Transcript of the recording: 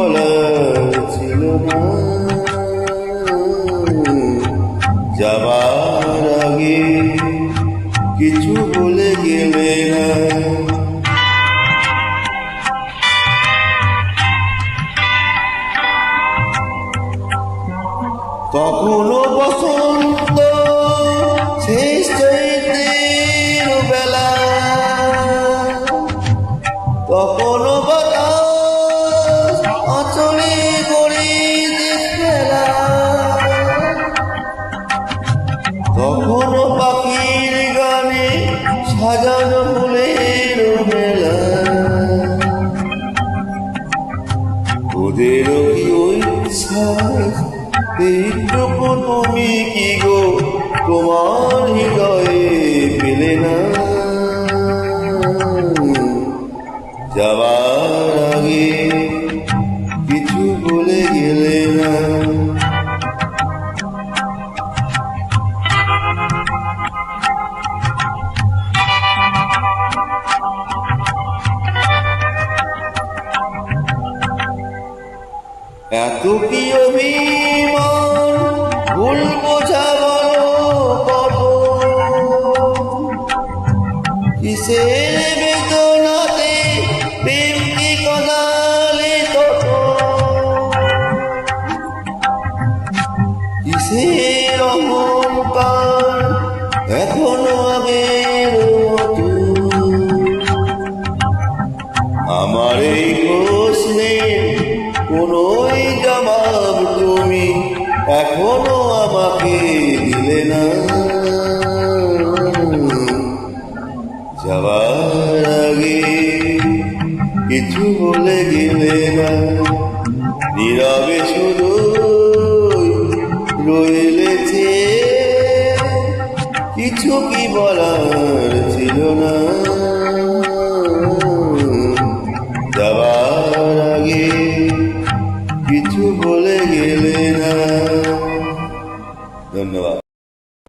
বলার ছিল না। যাবার আগে কিছু বলে গেলে না। বসন্ত ফুলের মেলা। ওদেরও কি ওই এইটুকু তুমি কি গো? তোমার হৃদয়ে পেলে না। যাবার আগে এত কি অভিমান ভুল বোঝাবো কত কিসের বেদনাতে প্রেম কি কদালে তত কিসের অহংকার এখনও আগের মতো? আমার এই প্রশ্নের কোনোই জবাব তুমি এখনও আমাকে দিলে না। যাবার আগে কিছু বলে গেলে না। নীরবে শুধু রইলেছে কিছু কি বলার ছিল না। কিছু বলে গেলে না ধন্যবাদ